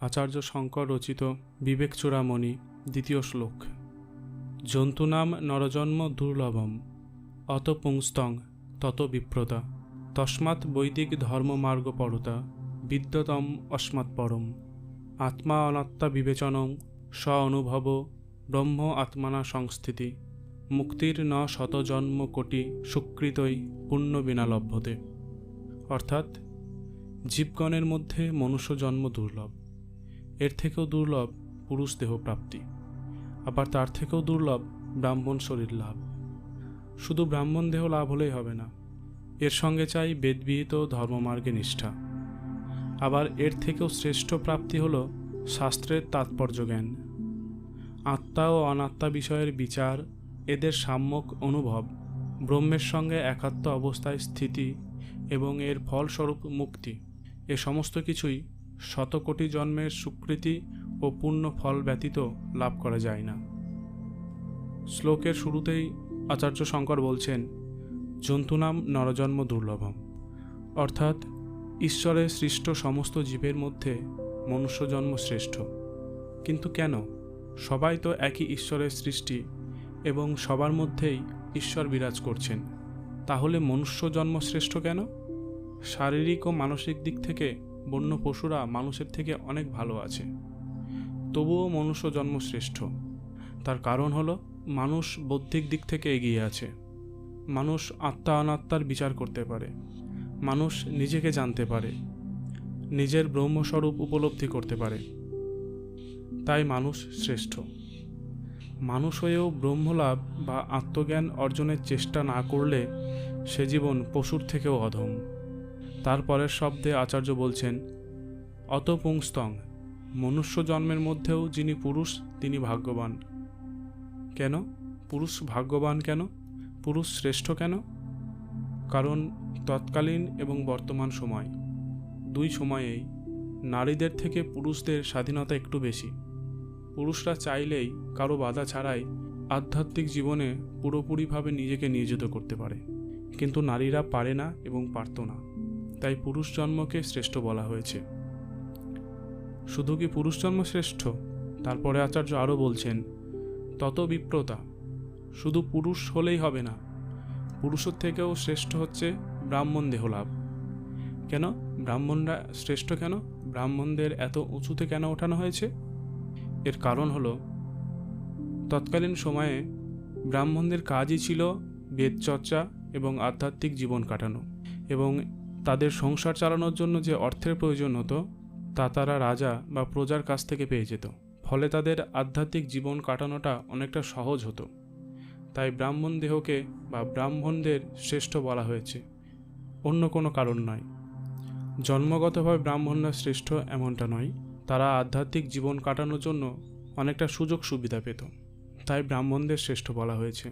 আচার্য শঙ্কর রচিত বিবেক চূড়ামণি, দ্বিতীয় শ্লোক। জন্তু নাম নরজন্ম দুর্লভম, অত পুংস্তং, তত বিপ্রতা, তস্মাৎ বৈদিক ধর্মমার্গ পরতা বিদ্যতম অস্মাৎ পরম আত্মা অনাত্মা বিবেচনং স্ব অনুভব, ব্রহ্ম আত্মানা সংস্থিতি, মুক্তির ন শতজন্ম কোটি সুকৃতই পুণ্য বিনা লভ্যতে। অর্থাৎ জীবগণের মধ্যে মনুষ্য জন্ম দুর্লভ। এর থেকেও দুর্লভ পুরুষ দেহ প্রাপ্তি আবার তার থেকেও দুর্লভ ব্রাহ্মণ শরীর লাভ। শুধু ব্রাহ্মণ দেহ লাভ হলেই হবে না, এর সঙ্গে চাই বেদবিহিত ধর্মমার্গে নিষ্ঠা। আবার এর থেকেও শ্রেষ্ঠ প্রাপ্তি হল শাস্ত্রের তাৎপর্য জ্ঞান। আত্মা ও অনাত্মা বিষয়ের বিচার, এদের সাম্যক অনুভব, ব্রহ্মের সঙ্গে একাত্ম অবস্থায় স্থিতি এবং এর ফলস্বরূপ মুক্তি, এ সমস্ত কিছুই শতকোটি জন্মের স্বীকৃতি ও পূর্ণ ফল ব্যতীত লাভ করা যায় না। শ্লোকের শুরুতেই আচার্য শঙ্কর বলছেন, জন্তুনাম নরজন্ম দুর্লভম। অর্থাৎ, ঈশ্বরের সৃষ্ট সমস্ত জীবের মধ্যে মনুষ্য জন্ম শ্রেষ্ঠ। কিন্তু কেন? সবাই তো একই ঈশ্বরের সৃষ্টি এবং সবার মধ্যেই ঈশ্বর বিরাজ করছেন। তাহলে মনুষ্য জন্ম শ্রেষ্ঠ কেন? শারীরিক ও মানসিক দিক থেকে বন্য পশুরা মানুষের থেকে অনেক ভালো আছে। তবুও মনুষ্য জন্ম শ্রেষ্ঠ তার কারণ হলো, মানুষ বৌদ্ধিক দিক থেকে এগিয়ে আছে। মানুষ আত্মা অনাত্মার বিচার করতে পারে। মানুষ নিজেকে জানতে পারে। নিজের ব্রহ্মস্বরূপ উপলব্ধি করতে পারে। তাই মানুষ শ্রেষ্ঠ। মানুষ হয়েও ব্রহ্মলাভ বা আত্মজ্ঞান অর্জনের চেষ্টা না করলে সে জীবন পশুর থেকেও অধম। তারপরের শব্দে আচার্য বলছেন অত পুংস্তং মনুষ্য জন্মের মধ্যেও যিনি পুরুষ, তিনি ভাগ্যবান। কেন? পুরুষ ভাগ্যবান কেন? পুরুষ শ্রেষ্ঠ কেন? কারণ তৎকালীন এবং বর্তমান সময়, দুই সময়েই নারীদের থেকে পুরুষদের স্বাধীনতা একটু বেশি। পুরুষরা চাইলেই কারও বাধা ছাড়াই আধ্যাত্মিক জীবনে পুরোপুরিভাবে নিজেকে নিয়োজিত করতে পারে। কিন্তু নারীরা পারে না এবং পারত না। তাই পুরুষ জন্মকে শ্রেষ্ঠ বলা হয়েছে। শুধু কি পুরুষ জন্ম শ্রেষ্ঠ? তারপরে আচার্য আরও বলছেন, তত বিপ্রতা। শুধু পুরুষ হলেই হবে না। পুরুষের থেকেও শ্রেষ্ঠ হচ্ছে ব্রাহ্মণ দেহলাভ কেন? ব্রাহ্মণরা শ্রেষ্ঠ কেন? ব্রাহ্মণদের এত উঁচুতে কেন ওঠানো হয়েছে? এর কারণ হলো, তৎকালীন সময়ে ব্রাহ্মণদের কাজই ছিল বেদচর্চা এবং আধ্যাত্মিক জীবন কাটানো এবং তাদের সংসার চালানোর জন্য যে অর্থের প্রয়োজন হতো, তা তারা রাজা বা প্রজার কাছ থেকে পেয়ে যেত। ফলে তাদের আধ্যাত্মিক জীবন কাটানোটা অনেকটা সহজ হতো। তাই ব্রাহ্মণ দেহকে বা ব্রাহ্মণদের শ্রেষ্ঠ বলা হয়েছে। অন্য কোনো কারণ নয়। জন্মগতভাবে ব্রাহ্মণরা শ্রেষ্ঠ এমনটা নয়। তারা আধ্যাত্মিক জীবন কাটানোর জন্য অনেকটা সুযোগ সুবিধা পেত। তাই ব্রাহ্মণদের শ্রেষ্ঠ বলা হয়েছে।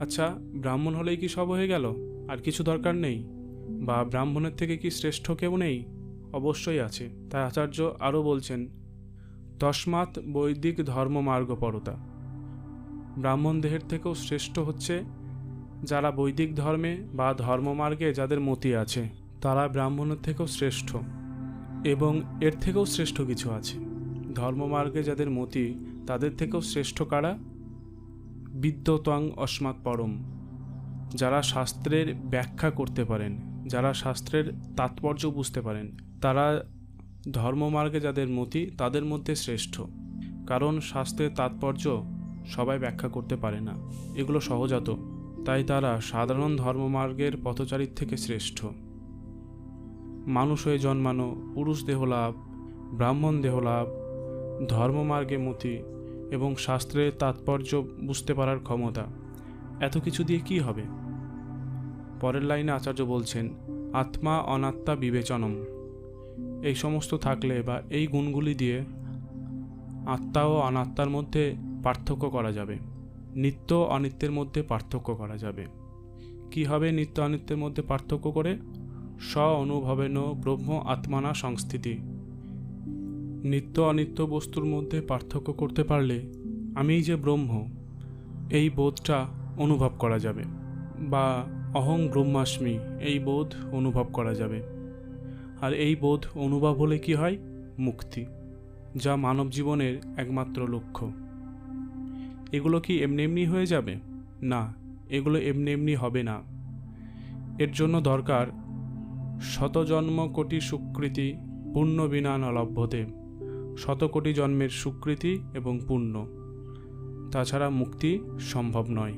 আচ্ছা ব্রাহ্মণ হলেই কি সব হয়ে গেল? আর কিছু দরকার নেই? বা ব্রাহ্মণের থেকে কি শ্রেষ্ঠ কেউ নেই? অবশ্যই আছে, তাই আচার্য আরও বলছেন। তস্মাৎ বৈদিক ধর্ম মার্গ পরতা ব্রাহ্মণ দেহের থেকেও শ্রেষ্ঠ হচ্ছে যারা বৈদিক ধর্মে বা ধর্মমার্গে যাদের মতি আছে, তারা ব্রাহ্মণের থেকেও শ্রেষ্ঠ এবং এর থেকেও শ্রেষ্ঠ কিছু আছে। ধর্মমার্গে যাদের মতি, তাদের থেকেও শ্রেষ্ঠ কারা? বিদ্যতং অস্মাৎ পরম, যারা শাস্ত্রের ব্যাখ্যা করতে পারেন। যারা শাস্ত্রের তাৎপর্য বুঝতে পারেন, তারা ধর্মমার্গে যাদের মতি, তাদের মধ্যে শ্রেষ্ঠ। কারণ শাস্ত্রের তাৎপর্য সবাই ব্যাখ্যা করতে পারে না। এগুলো সহজাত। তাই তারা সাধারণ ধর্মমার্গের পথচারীর থেকে শ্রেষ্ঠ। মানুষ হয়ে জন্মানো, পুরুষ দেহলাভ ব্রাহ্মণ দেহলাভ ধর্মমার্গে মতি এবং শাস্ত্রের তাৎপর্য বুঝতে পারার ক্ষমতা। এত কিছু দিয়ে কি হবে? পরের লাইনে আচার্য বলছেন, আত্মা অনাত্মা বিবেচনম। এই সমস্ত থাকলে বা এই গুণগুলি দিয়ে আত্মা ও অনাত্মার মধ্যে পার্থক্য করা যাবে। নিত্য অনিত্যের মধ্যে পার্থক্য করা যাবে। কি হবে নিত্য অনিত্যের মধ্যে পার্থক্য করে? স্ব অনুভবেন ব্রহ্ম আত্মানা সংস্থিতি। নিত্য অনিত্য বস্তুর মধ্যে পার্থক্য করতে পারলে আমি যে ব্রহ্ম, এই বোধটা অনুভব করা যাবে বা অহং ব্রহ্মাস্মি, এই বোধ অনুভব করা যাবে। আর এই বোধ অনুভব হলে কি হয়? মুক্তি, যা মানব জীবনের একমাত্র লক্ষ্য। এগুলো কি এমনি এমনি হয়ে যাবে? না, এগুলো এমনি এমনি হবে না। এর জন্য দরকার শতজন্ম কোটি সুকৃতি পুণ্য বিনা ন লভ্যতে শত কোটি জন্মের সুকৃতি এবং পুণ্য তাছাড়া মুক্তি সম্ভব নয়।